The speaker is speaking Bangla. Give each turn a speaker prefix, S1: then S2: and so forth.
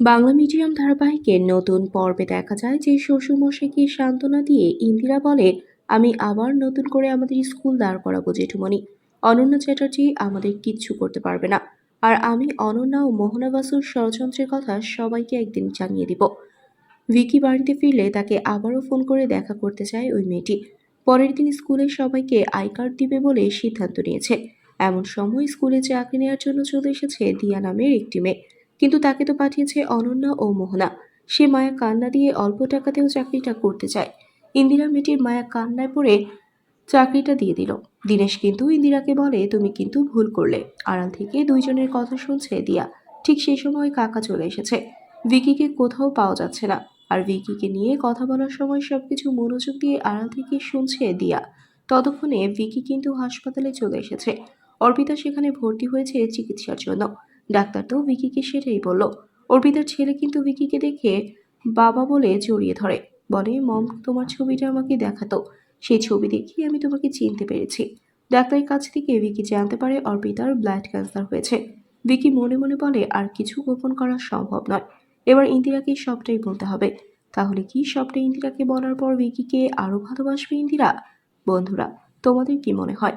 S1: বাংলা মিডিয়াম ধারাবাহিকের নতুন পর্বে দেখা যায় যে শ্বশুরমশাইকে সান্ত্বনা দিয়ে ইন্দিরা বলে, আমি আবার নতুন করে আমাদের স্কুল দাঁড় করাবো জেঠুমণি। অনন্যা চ্যাটার্জি আমাদের কিচ্ছু করতে পারবে না। আর আমি অনন্যা ও মোহনা বাসুর ষড়যন্ত্রের কথা সবাইকে একদিন জানিয়ে দিব। ভিকি বাড়িতে ফিরলে তাকে আবারও ফোন করে দেখা করতে চায় ওই মেয়েটি। পরের দিন স্কুলের সবাইকে আই কার্ড দিবে বলে সিদ্ধান্ত নিয়েছে। এমন সময় স্কুলে চাকরি নেওয়ার জন্য চলে এসেছে দিয়া নামের একটি মেয়ে। কিন্তু তাকে তো পাঠিয়েছে অনন্যা ও মোহনা। সে মায়া কান্না দিয়ে অল্প টাকাতেও চাকরিটা করতে চায়। ইন্দিরা মেয়েটির মায়া কান্নায় পড়ে চাকরিটা দিয়ে দিল। দীনেশ কিন্তু ইন্দিরাকে বলে, তুমি কিন্তু ভুল করলে। আড়াল থেকে দুইজনের কথা শুনছে দিয়া। ঠিক সেই সময় কাকা চলে এসেছে। ভিকিকে কোথাও পাওয়া যাচ্ছে না। আর ভিকিকে নিয়ে কথা বলার সময় সবকিছু মনোযোগ দিয়ে আড়াল থেকে শুনছে দিয়া। ততক্ষণে ভিকি কিন্তু হাসপাতালে চলে এসেছে। অর্পিতা সেখানে ভর্তি হয়েছে চিকিৎসার জন্য। ডাক্তার তো ভিকিকে সেটাই বলল। অর্পিতার ছেলে কিন্তু ভিকিকে দেখে বাবা বলে জড়িয়ে ধরে। বলে, মম, তোমার ছবিটা আমাকে দেখাতো। সেই ছবি দেখি আমি তোমাকে চিনতে পেরেছি। ডাক্তারের কাছ থেকে ভিকি জানতে পারে অর্পিতার ব্লাড ক্যান্সার হয়েছে। ভিকি মনে মনে বলে, আর কিছু গোপন করা সম্ভব নয়। এবার ইন্দিরাকে সবটাই বলতে হবে। তাহলে কি সবটা ইন্দিরাকে বলার পর ভিকিকে আরও ভালোবাসবে ইন্দিরা? বন্ধুরা, তোমাদের কি মনে হয়?